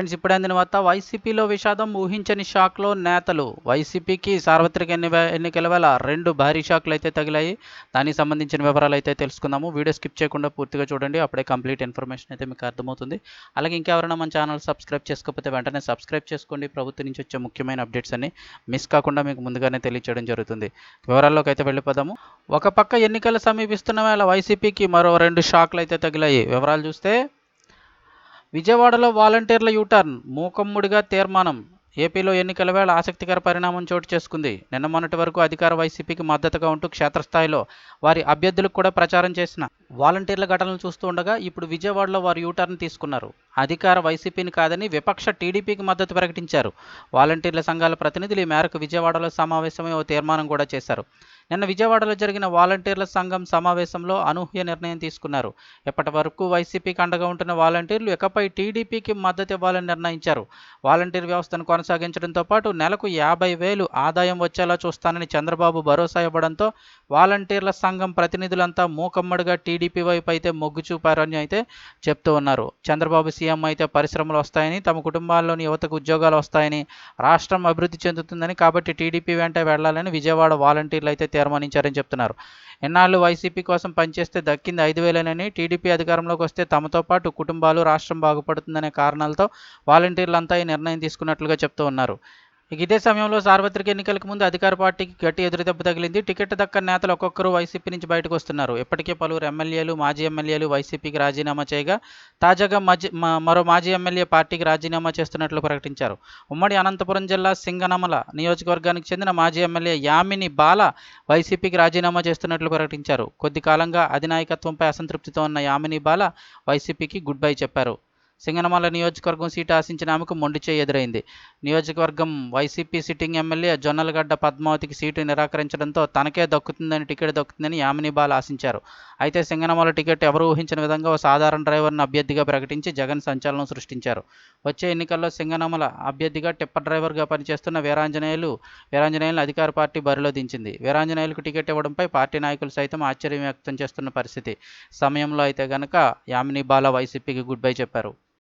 Friends ఇప్పుడు అందిన వార్త వైసీపీలో విషాదం ఊహించని షాక్లో నేతలు. వైసీపీకి సార్వత్రిక ఎన్ని ఎన్నికల వేళ రెండు భారీ షాక్లు అయితే తగిలాయి. దానికి సంబంధించిన వివరాలు అయితే తెలుసుకుందాము. వీడియో స్కిప్ చేయకుండా పూర్తిగా చూడండి. అప్పుడే కంప్లీట్ ఇన్ఫర్మేషన్ అయితే మీకు అర్థమవుతుంది. అలాగే ఇంకెవరైనా మన ఛానల్ సబ్స్క్రైబ్ చేసుకోకపోతే వెంటనే సబ్స్క్రైబ్ చేసుకోండి. ప్రభుత్వం నుంచి వచ్చే ముఖ్యమైన అప్డేట్స్ అన్ని మిస్ కాకుండా మీకు ముందుగానే తెలియచేయడం జరుగుతుంది. వివరాల్లోకి అయితే వెళ్ళిపోదాము. ఒక పక్క ఎన్నికలు సమీపిస్తున్న వేళ వైసీపీకి మరో రెండు షాక్లు అయితే తగిలాయి. వివరాలు చూస్తే విజయవాడలో వాలంటీర్ల యూటర్న్ మూకమ్ముడిగా తీర్మానం. ఏపీలో ఎన్నికల వేళ ఆసక్తికర పరిణామం చోటు చేసుకుంది. నిన్న మొన్నటి వరకు అధికార వైసీపీకి మద్దతుగా ఉంటూ క్షేత్రస్థాయిలో వారి అభ్యర్థులకు కూడా ప్రచారం చేసిన వాలంటీర్ల ఘటనలు చూస్తూ ఉండగా ఇప్పుడు విజయవాడలో వారు యూటర్న్ తీసుకున్నారు. అధికార వైసీపీని కాదని విపక్ష టీడీపీకి మద్దతు ప్రకటించారు. వాలంటీర్ల సంఘాల ప్రతినిధులు ఈ మేరకు విజయవాడలో సమావేశమై ఓ తీర్మానం కూడా చేశారు. నిన్న విజయవాడలో జరిగిన వాలంటీర్ల సంఘం సమావేశంలో అనూహ్య నిర్ణయం తీసుకున్నారు. ఎప్పటి వరకు వైసీపీకి అండగా ఉంటున్న వాలంటీర్లు ఇకపై టీడీపీకి మద్దతు ఇవ్వాలని నిర్ణయించారు. వాలంటీర్ వ్యవస్థను కొనసాగించడంతో పాటు నెలకు యాభై వేలు ఆదాయం వచ్చేలా చూస్తానని చంద్రబాబు భరోసా ఇవ్వడంతో వాలంటీర్ల సంఘం ప్రతినిధులంతా మూకమ్మడిగా టీడీపీ వైపు అయితే మొగ్గు చూపారని అయితే చెప్తూ ఉన్నారు. చంద్రబాబు సీఎం అయితే పరిశ్రమలు వస్తాయని తమ కుటుంబాల్లోని యువతకు ఉద్యోగాలు వస్తాయని రాష్ట్రం అభివృద్ధి చెందుతుందని కాబట్టి టీడీపీ వెంట వెళ్ళాలని విజయవాడ వాలంటీర్లు అయితే తీర్మానించారని చెప్తున్నారు. ఎన్నాళ్ళు వైసీపీ కోసం పనిచేస్తే దక్కింది ఐదు వేలేనని టీడీపీ అధికారంలోకి వస్తే తమతో పాటు కుటుంబాలు రాష్ట్రం బాగుపడుతుందనే కారణాలతో వాలంటీర్లంతా ఈ నిర్ణయం తీసుకున్నట్లుగా చెప్తూ ఉన్నారు. ఇక ఇదే సమయంలో సార్వత్రిక ఎన్నికలకు ముందు అధికార పార్టీకి గట్టి ఎదురుదెబ్బ తగిలింది. టికెట్ దక్కని నేతలు ఒక్కొక్కరు వైసీపీ నుంచి బయటకు వస్తున్నారు. ఇప్పటికే పలువురు ఎమ్మెల్యేలు మాజీ ఎమ్మెల్యేలు వైసీపీకి రాజీనామా చేయగా తాజాగా మధ్య మరో మాజీ ఎమ్మెల్యే పార్టీకి రాజీనామా చేస్తున్నట్లు ప్రకటించారు. ఉమ్మడి అనంతపురం జిల్లా సింగనమల నియోజకవర్గానికి చెందిన మాజీ ఎమ్మెల్యే యామిని బాల వైసీపీకి రాజీనామా చేస్తున్నట్లు ప్రకటించారు. కొద్ది కాలంగా అధినాయకత్వంపై అసంతృప్తితో ఉన్న యామిని బాల వైసీపీకి గుడ్ బై చెప్పారు. సింగనమల నియోజకవర్గం సీటు ఆశించిన ఆమెకు మొండిచే ఎదురైంది. నియోజకవర్గం వైసీపీ సిట్టింగ్ ఎమ్మెల్యే జొన్నలగడ్డ పద్మావతికి సీటు నిరాకరించడంతో తనకే దక్కుతుందని టికెట్ దక్కుతుందని యామిని బాల్ ఆశించారు. అయితే సింగనమల టికెట్ ఎవరు ఊహించిన విధంగా ఓ సాధారణ డ్రైవర్ను అభ్యర్థిగా ప్రకటించి జగన్ సంచలనం సృష్టించారు. వచ్చే ఎన్నికల్లో సింగనమల అభ్యర్థిగా టిప్పర్ డ్రైవర్గా పనిచేస్తున్న వీరాంజనేయులు వీరాంజనేయులను అధికార పార్టీ బరిలో దించింది. వీరాంజనేయులకు టికెట్ ఇవ్వడంపై పార్టీ నాయకులు సైతం ఆశ్చర్యం వ్యక్తం చేస్తున్న పరిస్థితి. సమయంలో అయితే గనక యామిని బాల వైసీపీకి గుడ్ బై చెప్పారు.